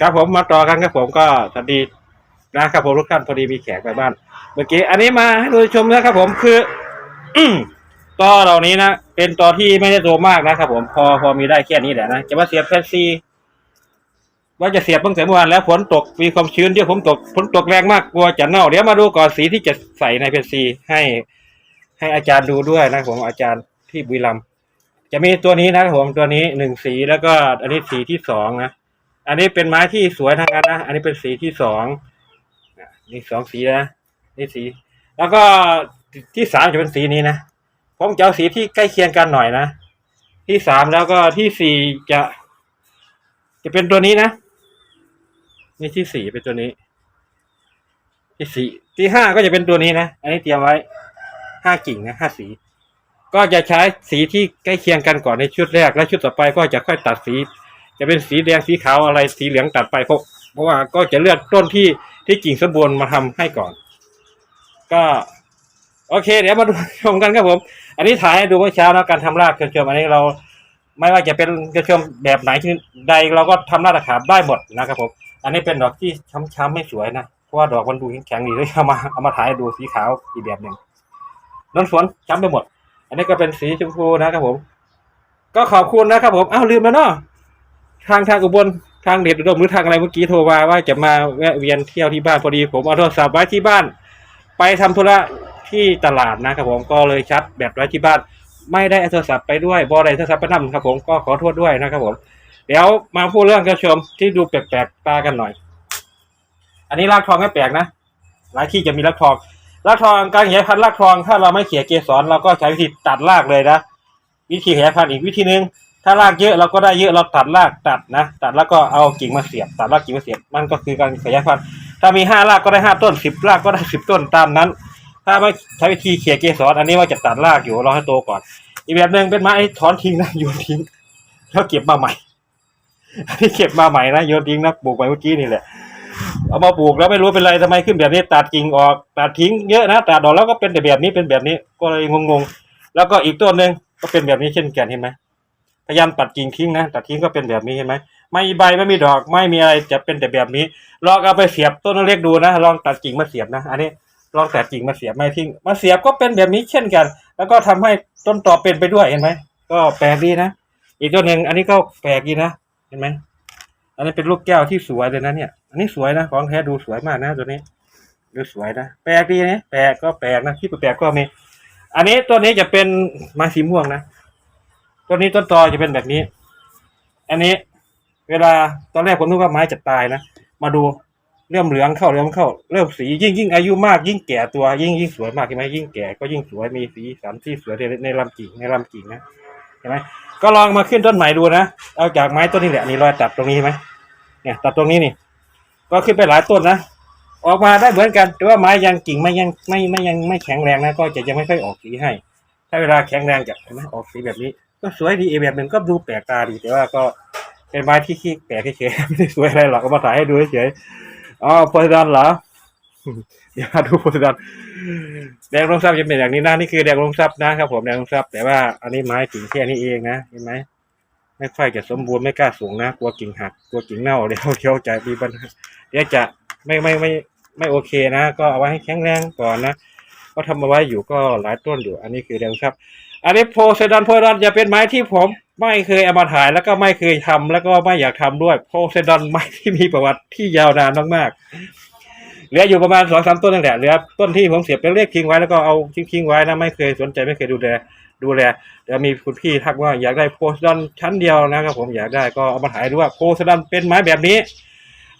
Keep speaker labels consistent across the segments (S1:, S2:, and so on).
S1: ครับผมมาต่อกันครับผมก็สวัสดีนะครับผมทุกท่านพอดีมีแขกไปบ้าน เมื่อกี้อันนี้มาให้ดูชมนะครับผมคือ ต่อเหล่านี้นะเป็นต่อที่ไม่ได้โตมากนะครับผมพอพอมีได้แค่นี้แหละนะจะมาเสียบแฟนซีว่าจะเสียบตั้งแต่เมื่อวานแล้วฝนตกมีความชื้นที่ผมตกฝนตกแรงมากกลัวจะเน่าเดี๋ยวมาดูก่อนสีที่จะใส่ในแฟนซีให้ ให้อาจารย์ดูด้วยนะผมอาจารย์ที่บุรีรัมจะมีตัวนี้นะครับผมตัวนี้หนึ่งสีแล้วก็อันนี้สีที่สองนะ อันนี้เป็นไม้ที่สวยทั้งนั้นนะ อันนี้เป็นสีที่สองนี่สองสีนะ นี่สี แล้วก็ที่สามจะเป็นสีนี้นะ ผมจะเอาสีที่ใกล้เคียงกันหน่อยนะ ที่สามแล้วก็ที่สี่จะ จะเป็นตัวนี้นะ นี่ที่สี่เป็นตัวนี้ ที่สี่ที่ห้าก็จะเป็นตัวนี้นะ อันนี้เตรียมไว้ห้ากิ่งนะห้าสี ก็จะใช้สีที่ใกล้เคียงกันก่อนในชุดแรก และชุดต่อไปก็จะค่อยตัดสี จะเป็นสีแดงสีขาวอะไรสีเหลืองตัดไปเพราะเพราะว่าก็จะเลือกต้นที่ที่กิ่งสมบูรณ์มาทำให้ก่อน ก็โอเค เดี๋ยวมาดูชมกันครับผม อันนี้ถ่ายให้ดูเมื่อเช้านะการทำรากกระเทียมอันนี้เรา ไม่ว่าจะเป็นกระเทียมแบบไหนที่ใดเราก็ทำรากตะขาบได้หมดนะครับผม อันนี้เป็นดอกที่ช้ำๆไม่สวยนะเพราะว่าดอกมันดูแข็งๆดีเลยเอามาเอามาถ่ายดูสีขาวอีกแบบหนึ่งน้นสวนช้ำไปหมด อันนี้ก็เป็นสีชมพูนะครับผม ก็ขอบคุณนะครับผมอ้าวลืมแล้วเนาะ ทางทางอุบลทางเด็ดอุดมหรือทางอะไรเมื่อกี้โทรมาว่าจะมาแวะเวียนเที่ยวที่บ้านพอดี ผมเอาโทรศัพท์ไว้ที่บ้าน ไปทำธุระที่ตลาดนะครับผมก็เลยชัดแบบไว้ที่บ้าน ไม่ได้โทรศัพท์ไปด้วยบอได้โทรศัพท์ไปนั่ครับผมก็ขอโทษด้วยนะครับผมเดี๋ยวมาพูดเรื่องกระชมที่ดูแปลกๆตากันหน่อย อันนี้รากทองไม่แปลกนะหลายที่จะมีรากทองรากทองการขยาพันธุ์รากทองถ้าเราไม่เขี่ยเกสรเราก็ใช้วิธีตัดรากเลยนะวิธีขยาพันอีกวิธีหนึ่ง ถ้ารากเยอะเราก็ได้เยอะเราตัดรากตัดนะ ตัดแล้วก็เอากิ่งมาเสียบ ตัดรากกิ่งมาเสียบมันก็คือการขยายพันธุ์ถ้ามีห้ารากก็ได้ห้าต้นสิบรากก็ได้สิบต้นตามนั้น ถ้าไม่ใช้วิธีเขี่ยเกสรอันนี้ว่าจะตัดรากอยู่รอให้โตก่อน อีกแบบหนึ่งเป็นไม้ถอนทิ้งนะโยนทิ้งแล้วเก็บมาใหม่อันนี้เก็บมาใหม่นะโยนทิ้งนะปลูกไปเมื่อกี้นี่แหละเอามาปลูกแล้วไม่รู้เป็นไรทำไมขึ้นแบบนี้ตัดกิ่งออกตัดทิ้งเยอะนะตัดออกแล้วก็เป็นแต่แบบนี้เป็นแบบนี้ก็เลยงงๆแล้วก็อีกต้นหนึ่งก็เป็นแบบนี้เช่นกันเห็นไหม พยายามตัดกิ่งทิ้งนะตัดทิ้งก็เป็นแบบนี้เห็นไหมไม่มีใบไม่มีดอกไม่มีอะไรจะเป็นแต่แบบนี้ลองเอาไปเสียบต้นเล็กดูนะลองตัดกิ่งมาเสียบนะ อันนี้ลองตัดกิ่งมาเสียบไม่ทิ้งมาเสียบก็เป็นแบบนี้เช่นกัน แล้วก็ทำให้ต้นต่อเป็นไปด้วยเห็นไหมก็แปลกดีนะอีกต้นหนึ่งอันนี้ก็แปลกดีนะเห็นไหมอันนี้เป็นลูกแก้วที่สวยเลยนะเนี่ย อันนี้สวยนะของแท้ดูสวยมากนะตัวนี้ดูสวยนะแปลกดีนะแปลกก็แปลกนะที่แปลกก็มี อันนี้ตัวนี้จะเป็นไม้สีม่วงนะ ตัวนี้ต้นตอจะเป็นแบบนี้ อันนี้ เวลาตอนแรกผมนึกว่าไม้จะตายนะมาดูเริ่มเหลืองเข้าเริ่มเข้า เริ่มสียิ่งยิ่งอายุมากยิ่งแก่ตัวยิ่งยิ่งสวยมากใช่ไหมยิ่งแก่ก็ยิ่งสวยมีสีสันที่สวยในในลำกิ่งในลำกิ่งนะเห็นไหมก็ลองมาขึ้นต้นใหม่ดูนะเอาจากไม้ต้นนี้แหละนี่รอยตัดตรงนี้ใช่ไหมเนี่ยตัดตรงนี้นี่ ก็ขึ้นไปหลายต้นนะออกมาได้เหมือนกัน แต่ว่าไม้ยังกิ่งไม่ยังไม่ไม่ยังไม่แข็งแรงนะก็จะยังไม่ค่อยออกสีให้ ถ้าเวลาแข็งแรงจะเห็นไหมออกสีแบบนี้ ก็สวยดีอีกแบบหนึ่งก็ดูแปลกตาดีแต่ว่าก็เป็นไม้ที่ขี้แปลกเฉยไม่ได้สวยอะไรหรอกก็มาถ่ายให้ดูเฉยอ๋อโพธิ์ดอนเหรอเดี๋ยวมาดูโพธิ์ดอนแดงลงทรัพย์จะเป็นอย่างนี้นะนี่คือแดงลงทรัพย์นะครับผมแดงลงทรัพย์แต่ว่าอันนี้ไม้กิ่งแค่นี้เองนะเห็นไหมไม่ค่อยจะสมบูรณ์ไม่กล้าสูงนะกลัวกิ่งหักกลัวกิ่งเน่าเดี๋ยวเดี๋ยวจะมีปัญหาเดี๋ยวจะไม่ไม่ไม่ไม่โอเคนะ ก็เอาไว้ให้แข็งแรงก่อนนะก็ทำเอาไว้อยู่ก็หลายต้นอยู่ อันนี้คือแดงลงทรัพย์ อันนี้โพไซดอนโพไซดอนจะเป็นไม้ที่ผมไม่เคยเอามาถ่ายแล้วก็ไม่เคยทำแล้วก็ไม่อยากทำด้วยโพไซดอนไม้ที่มีประวัติที่ยาวนานมากๆเหลืออยู่ประมาณสองสามต้นนั่นแหละเหลือต้นที่ผมเสียบเป็นเลขทิ้งไว้แล้วก็เอาทิ้งทิ้งๆไว้นะไม่เคยสนใจไม่เคยดูแลดูแลเดี๋ยวมีคุณพี่ทักว่าอยากได้โพไซดอนชั้นเดียวนะครับผมอยากได้ก็เอามาถ่ายดูว่าโพไซดอนเป็นไม้แบบนี้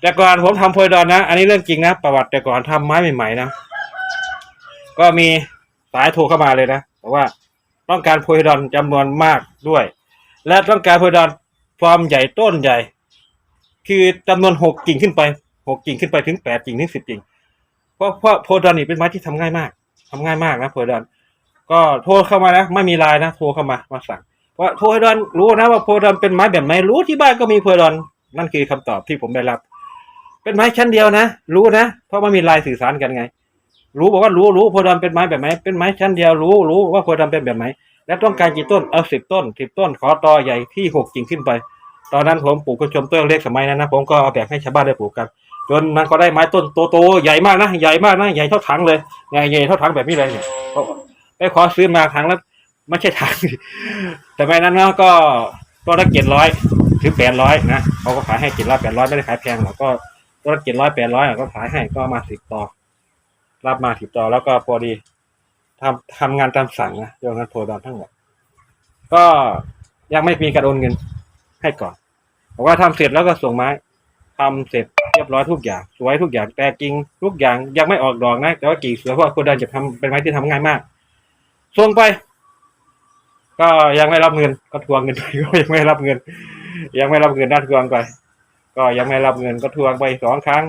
S1: แต่ก่อนผมทำโพไซดอนนะ อันนี้เรื่องจริงนะ ประวัติแต่ก่อนทำไม้ใหม่ๆนะ ก็มีสายโทรเข้ามาเลยนะบอกว่า ต้องการโพไซดอนจำนวนมากด้วย และต้องการโพไซดอนความใหญ่ต้นใหญ่ คือจำนวนหกกิ่งขึ้นไปหกกิ่งขึ้นไปถึงแปดกิ่งถึงสิบกิ่ง เพราะเพราะโพไซดอนนี่เป็นไม้ที่ทำง่ายมากทำง่ายมากนะโพไซดอนก็โทรเข้ามานะไม่มีไลน์นะโทรเข้ามามาสั่งเพราะโพไซดอนรู้นะว่าโพไซดอนเป็นไม้แบบไหนรู้ที่บ้านก็มีโพไซดอนนั่นคือคำตอบที่ผมได้รับ เป็นไม้ชั้นเดียวนะ รู้นะ เพราะมันมีไลน์สื่อสารกันไง รู้บอกว่ารู้รู้โพธิ์ดำเป็นไม้แบบไหนเป็นไม้ชั้นเดียวรู้รู้ว่าโพธิ์ดำเป็นแบบไหนแล้วต้องการกี่ต้นเอาสิบต้นสิบต้นขอตอใหญ่ที่หกกิ่งขึ้นไป ตอนนั้นผมปลูกกระชมต้นเล็กสมัยนั้นนะผมก็เอาแบ่งให้ชาวบ้านได้ปลูกกัน จนมันก็ได้ไม้ต้นโตๆใหญ่มากนะใหญ่มากนะใหญ่เท่าถังเลยใหญ่ใหญ่เท่าถังแบบนี้เลยเนี่ยไปขอซื้อมาถังแล้วไม่ใช่ถังแต่ไม่นั้นนะก็ตัวละเจ็ดร้อยถึงแปดร้อยนะเขาก็ขายให้เจ็ดร้อยแปดร้อยไม่ได้ขายแพงหรอกก็ตัวละเจ็ดร้อยแปดร้อยก็ขายให้ก็มาสิบต่อ รับมาสิบต่อแล้วก็พอดีทำทำงานตามสั่งนะโยงงานโพดอนทั้งหมดก็ยังไม่มีการโอนเงินให้ก่อนบอกว่าทำเสร็จแล้วก็ส่งไม้ทำเสร็จเรียบร้อยทุกอย่าง สวยทุกอย่างแต่กิ่งทุกอย่างยังไม่ออกดอกนะแต่ว่ากิ่งสวยเพราะว่าโพดอนจะทำเป็นไม้ที่ทำง่ายมากส่งไป ก็ยังไม่รับเงิน ก็ทวงเงินไปก็ยังไม่รับเงิน ยังไม่รับเงินด้านทวงไป ก็ยังไม่รับเงินก็ทวงไปสองครั้ง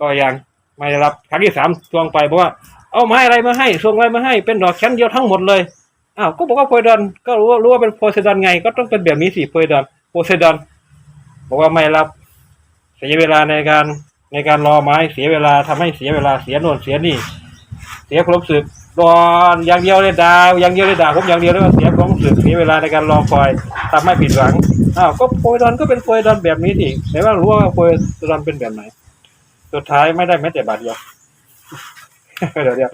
S1: ก็ยัง ไม่รับครั้งที่สามทวงไปเพราะว่าเอาไม้อะไรมาให้ส่งอะไรมาให้เป็นดอกชั้นเดียวทั้งหมดเลยอ้าวก็บอกว่าโพไซดอนก็รู้ว่ารู้ว่าเป็นโพไซดอนไง ก็ต้องเป็นแบบนี้สิโพไซดอนโพไซดอนบอกว่าไม่รับเสียเวลาในการในการรอไม้เสียเวลาทำให้เสียเวลาเสียโน่นเสียนี่ เสียครู้สึกรออย่างเดียวเลยดาวอย่างเดียวเลยด่าผมอย่างเดียวเลยว่าเสียความรู้สึกเสียเวลาในการรอคอยทำให้ผิดหวังอ้าวก็โพไซดอนก็เป็นโพไซดอนแบบนี้สิแต่ว่ารู้ว่าโพไซดอนเป็นแบบไหน สุดท้ายไม่ได้แม้แต่บาทเดียวเดี๋ยวเดี๋ยว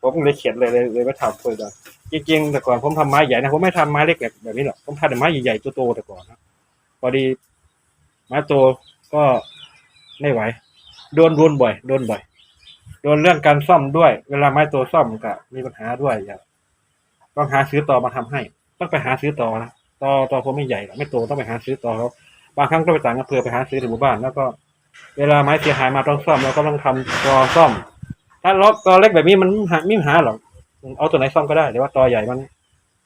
S1: ผมเลยเขียนเลยเลยเลยไม่ทำโพไซดอนจริงๆแต่ก่อนผมทำไม้ใหญ่นะผมไม่ทำไม้เล็กแบบแบบนี้หรอกผมทำแต่ไม้ใหญ่ๆโตๆแต่ก่อนนะพอดีไม้โตก็ไม่ไหวโดนโดนบ่อยโดนบ่อยโดนเรื่องการซ่อมด้วย เวลาไม้โตซ่อมก็มีปัญหาด้วยอย่างต้องหาซื้อต่อมาทำให้ ต้องไปหาซื้อต่อนะต่อต่อผมไม่ใหญ่หรอกไม่โตต้องไปหาซื้อต่อเขาบางครั้งต้องไปต่างอำเภอไปหาซื้อในหมู่บ้านแล้วก็ เวลาไม้เสียหายมาต้องซ่อมเราก็ต้องทำตอซ่อม ถ้าล็อกตอเล็กแบบนี้มันหาไม่มีปัญหาหรอกเอาตัวไหนซ่อมก็ได้แต่ว่าตอใหญ่มัน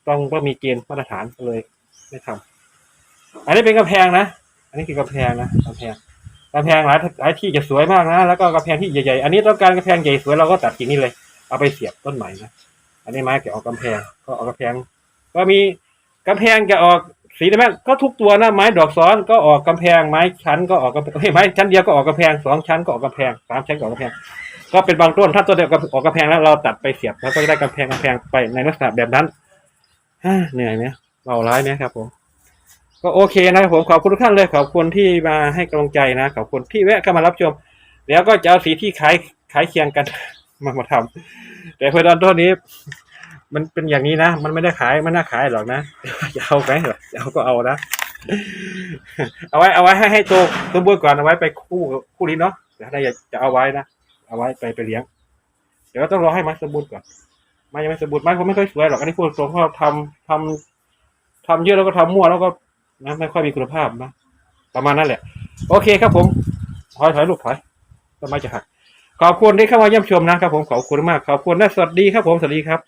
S1: ต้องก็มีเกณฑ์มาตรฐานเลยไม่ทำอันนี้เป็นกำแพงนะอันนี้คือกำแพงนะกำแพงกำแพงหลายหลายที่จะสวยมากนะแล้วก็กำแพงที่ใหญ่ๆอันนี้ต้องการกำแพงใหญ่สวยเราก็ตัดกิ่งนี้เลย เอาไปเสียบต้นใหม่นะอันนี้ไม้แกะออกกำแพงก็ออกกำแพง ก็มีกำแพงจะออก สีได้ไหมก็ทุกตัวนะไม้ดอกซ้อนก็ออกกำแพงไม้ชั้นก็ออกกำแพงเฮ้ยไม้ชั้นเดียวก็ออกกำแพงสองชั้นก็ออกกำแพงสามชั้นก็ออกกำแพง ก็เป็นบางต้นถ้าตัวเดียวกับออกกำแพงแล้วเราตัดไปเสียบแล้วก็ได้กำแพงกำแพงไปในลักษณะแบบนั้นเหนื่อยไหมเบาร้ายไหมครับผมก็โอเคนะครับผมขอบคุณทุกท่านเลยขอบคุณที่มาให้กำลังใจนะขอบคุณที่แวะเข้ามารับชม แล้วก็จะเอาสีที่ขายขายเคียงกันมามาทำแต่เพื่อนต้นนี้ มันเป็นอย่างนี้นะ มันไม่ได้ขายม่น่าขายหรอกนะจะเอาไหมเหรอจะเอาก็เอานะ เอาไว้ เอาไว้ให้ให้โตสมบูรณ์ก่อน เอาไว้ไปคู่คู่นี้เนาะแต่ถ้าอยากจะเอาไว้นะ เอาไว้ไปไปเลี้ยง เดี๋ยวต้องรอให้ไม้สมบูรณ์ก่อนไม้ยังไม่สมบูรณ์ไม้ผมไม่ค่อยสวยหรอก อันนี้พูดตรงเพราะทำทำทำเยอะแล้วก็ทำมั่วแล้วก็นะไม่ค่อยมีคุณภาพนะ ประมาณนั้นแหละ โอเคครับผม ถอยถอยลูกถอยต้นไม้จะหัก ขอบคุณที่เข้ามาเยี่ยมชมนะครับผม ขอบคุณมาก ขอบคุณและสวัสดีครับผม สวัสดีครับ